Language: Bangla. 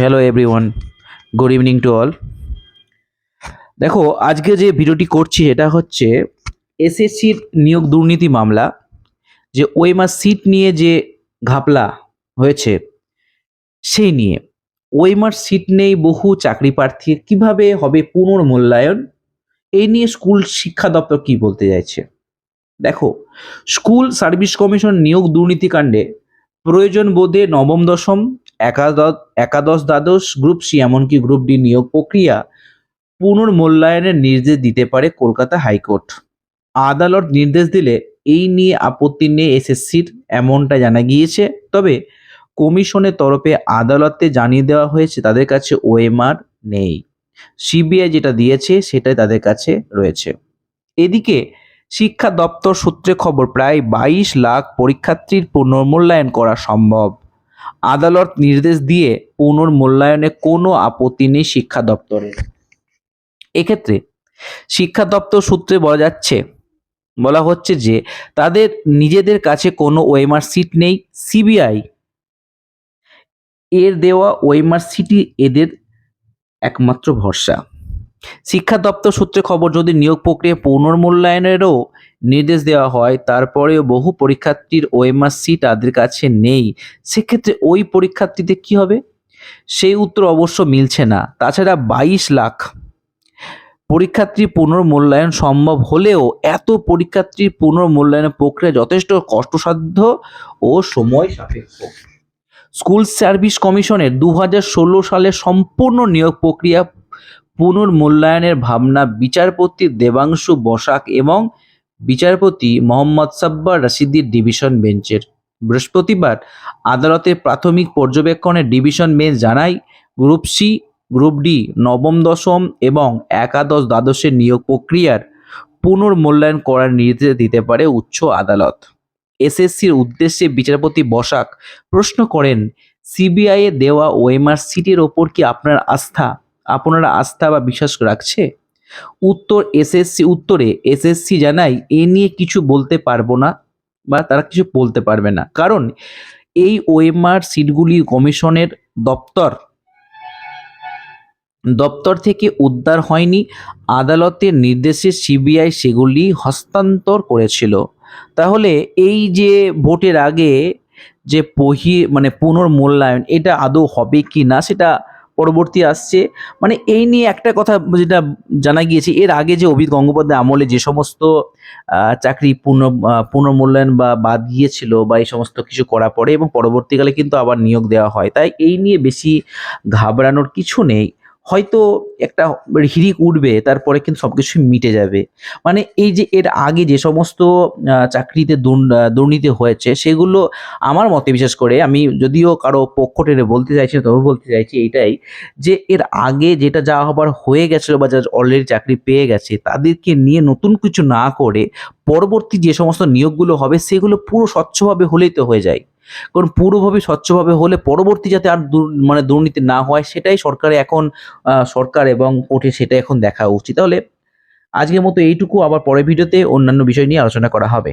Hello everyone good evening to all দেখো, আজকে যে ভিডিওটি করছি এটা হচ্ছে এসএসসির নিয়োগ দুর্নীতি মামলা, যে ওয়েমার সিট নিয়ে যে ঘাপলা হয়েছে, সেই নিয়ে। ওয়েমার সিট নেই বহু চাকরি প্রার্থীর কীভাবে হবে পুনর্মূল্যায়ন? এই নিয়ে স্কুল শিক্ষা দপ্তর কি বলতে চাইছে? দেখো, স্কুল সার্ভিস কমিশন নিয়োগ দুর্নীতিকাণ্ডে প্রয়োজন বোধে নবম দশম একাদশ একাদশ দ্বাদশ গ্রুপ সি এমনকি গ্রুপ ডি নিয়োগ প্রক্রিয়া পুনর্মূল্যায়নের নির্দেশ দিতে পারে কলকাতা হাইকোর্ট। আদালত নির্দেশ দিলে এই নিয়ে আপত্তি নেই এসএসসির, এমনটা জানা গিয়েছে। তবে কমিশনের তরফে আদালতে জানিয়ে দেওয়া হয়েছে, তাদের কাছে ওএমআর নেই। সিবিআই যেটা দিয়েছে, সেটাই তাদের কাছে রয়েছে। এদিকে শিক্ষা দপ্তর সূত্রে খবর, প্রায় বাইশ লাখ পরীক্ষার্থীর পুনর্মূল্যায়ন করা সম্ভব। আদালত নির্দেশ দিয়ে পুনর্মূল্যায়নে কোনো আপত্তি নেই শিক্ষা দপ্তরের। এক্ষেত্রে শিক্ষা দপ্তর সূত্রে বলা যাচ্ছে, বলা হচ্ছে যে তাদের নিজেদের কাছে কোনো ওয়েমার সিট নেই। সিবিআই এর দেওয়া ওয়েমার সিটি এদের একমাত্র ভরসা। শিক্ষা দপ্তর সূত্রে খবর, যদি নিয়োগ প্রক্রিয়া পুনর্মূল্যায়নেরও নির্দেশ দেওয়া হয়, তারপরেও বহু পরীক্ষার্থীর ওএমআর সিট তাদের কাছে নেই। সেক্ষেত্রে ওই পরীক্ষার্থীদের কি হবে? সেই উত্তর অবশ্য মিলছে না। তাছাড়া বাইশ লাখ পরীক্ষার্থীর পুনর্মূল্যায়ন সম্ভব হলেও এত পরীক্ষার্থীর পুনর্মূল্যায়নের প্রক্রিয়া যথেষ্ট কষ্টসাধ্য ও সময় সাপেক্ষ। স্কুল সার্ভিস কমিশনের দু সালের সম্পূর্ণ নিয়োগ প্রক্রিয়া পুনর্মূল্যায়নের ভাবনা বিচারপতি দেবাংশু বসাক এবং বিচারপতি মোহাম্মদ সাব্বার রাশিদির ডিভিশন বেঞ্চের। বৃহস্পতিবার আদালতের প্রাথমিক পর্যবেক্ষণে ডিভিশন বেঞ্চ জানায়, গ্রুপ সি, গ্রুপ ডি নবম, দশম এবং একাদশ দ্বাদশের নিয়োগ প্রক্রিয়ার পুনর্মূল্যায়ন করার নির্দেশ দিতে পারে উচ্চ আদালত। এসএসসির উদ্দেশ্যে বিচারপতি বসাক প্রশ্ন করেন সিবিআই এ দেওয়া ওএমআর সিটির ওপর কি আপনার আস্থা? আপনারা আস্থা বা বিশ্বাস রাখছে? উত্তর এসএসসি, উত্তরে এসএসসি জানাই, এ নিয়ে কিছু বলতে পারব না বা তারা কিছু বলতে পারবে না। কারণ এই ওএমআর সিটগুলি কমিশনের দপ্তর। দপ্তর থেকে উদ্ধার হয়নি। আদালতের নির্দেশে সিবিআই সেগুলি হস্তান্তর করেছিল। তাহলে এই যে ভোটের আগে যে পহি মানে পুনর্মূল্যায়ন, এটা আদৌ হবে কি না, সেটা পরবর্তী আসছে। মানে এই নিয়ে একটা কথা যেটা জানা গিয়েছে, এর আগে যে অভিজিৎ গঙ্গোপাধ্যায় আমলে যে সমস্ত চাকরি পুনঃ পুনর্মূল্যায়ন বা বাদ গিয়েছিল বা এই সমস্ত কিছু করা পড়ে এবং পরবর্তীকালে কিন্তু আবার নিয়োগ দেওয়া হয়। তাই এই নিয়ে বেশি ঘাবড়ানোর কিছু নেই। হয়তো একটা হিরিক উঠবে, তারপরে কিন্তু সব কিছুই মিটে যাবে। মানে এই যে এর আগে যে সমস্ত চাকরিতে দুর্নীতি হয়েছে, সেগুলো আমার মতে, বিশেষ করে আমি যদিও কারও পক্ষ টেনে বলতে চাইছি তবে বলতে চাইছি এইটাই যে এর আগে যেটা যা হবার হয়ে গেছিল বা যা অলরেডি চাকরি পেয়ে গেছে, তাদেরকে নিয়ে নতুন কিছু না করে পরবর্তী যে সমস্ত নিয়োগগুলো হবে, সেগুলো পুরো স্বচ্ছভাবে হলেই তো হয়ে যায়। কারণ পুরোভাবে স্বচ্ছভাবে হলে পরবর্তী যাতে আর মানে দুর্নীতি না হয়, সেটাই সরকারে এখন সরকার এবং কোর্টে সেটা এখন দেখা উচিত। তাহলে আজকের মতো এইটুকু, আবার পরের ভিডিওতে অন্যান্য বিষয় নিয়ে আলোচনা করা হবে।